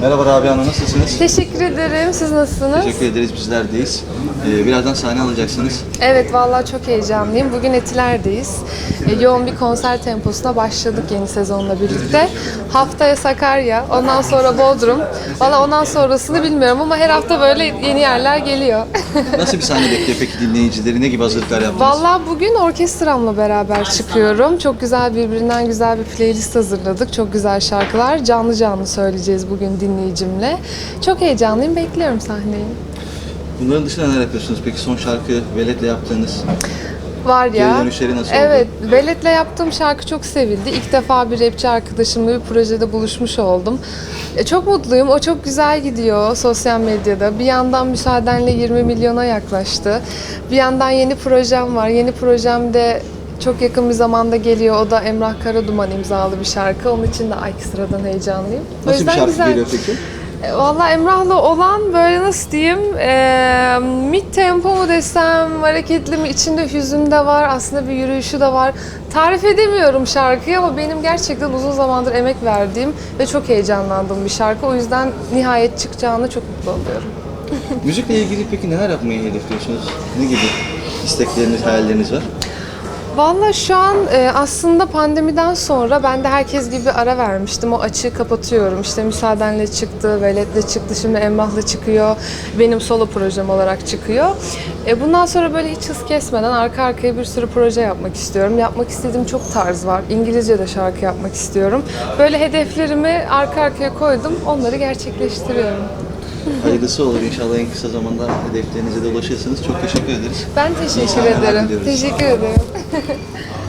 Merhaba Rabia Hanım, nasılsınız? Teşekkür ederim. Siz nasılsınız? Teşekkür ederiz, bizler deyiz. Ee, birazdan sahne alacaksınız. Evet vallahi çok heyecanlıyım. Bugün Etiler'deyiz. E, yoğun bir konser temposuna başladık yeni sezonla birlikte. Haftaya Sakarya, ondan sonra Bodrum. Valla ondan sonrasını bilmiyorum ama her hafta böyle yeni yerler geliyor. Nasıl bir sahne bekliyor peki dinleyicileri? Ne gibi hazırlıklar yaptınız? Vallahi bugün orkestramla beraber çıkıyorum. Çok güzel birbirinden güzel bir playlist hazırladık. Çok güzel şarkılar. Canlı canlı söyleyeceğiz bugün dinleyicimle. Çok heyecanlıyım. Bekliyorum sahneyi. Bunların dışında neler yapıyorsunuz? Peki son şarkı Velet'le yaptığınız Var ya. Geri dönüşleri nasıl oldu? Evet, Velet'le yaptığım şarkı çok sevildi. İlk defa bir rapçi arkadaşımla bir projede buluşmuş oldum. E, çok mutluyum. O çok güzel gidiyor sosyal medyada. Bir yandan müsaadenle 20 milyona yaklaştı. Bir yandan yeni projem var. Yeni projem de çok yakın bir zamanda geliyor. O da Emrah Karaduman imzalı bir şarkı. Onun için de ay sıradan heyecanlıyım. O nasıl bir yüzden şarkı güzel. geliyor peki? E, Valla Emrah'la olan böyle nasıl diyeyim e, mid tempo mu desem hareketli mi içinde hüzün de var aslında bir yürüyüşü de var. Tarif edemiyorum şarkıyı ama benim gerçekten uzun zamandır emek verdiğim ve çok heyecanlandığım bir şarkı. O yüzden nihayet çıkacağını çok mutlu oluyorum. Müzikle ilgili peki neler yapmayı hedefliyorsunuz? Ne gibi istekleriniz, hayalleriniz var? Valla şu an e, aslında pandemiden sonra ben de herkes gibi ara vermiştim. O açığı kapatıyorum. İşte müsaadenle çıktı, Velet'le çıktı, şimdi Emrah'la çıkıyor. Benim solo projem olarak çıkıyor. E, bundan sonra böyle hiç hız kesmeden arka arkaya bir sürü proje yapmak istiyorum. Yapmak istediğim çok tarz var. İngilizce de şarkı yapmak istiyorum. Böyle hedeflerimi arka arkaya koydum. Onları gerçekleştiriyorum. Hayırlısı olur inşallah en kısa zamanda hedeflerinize de ulaşırsınız. Çok teşekkür ederiz. Ben teşekkür ederim. Teşekkür ederim.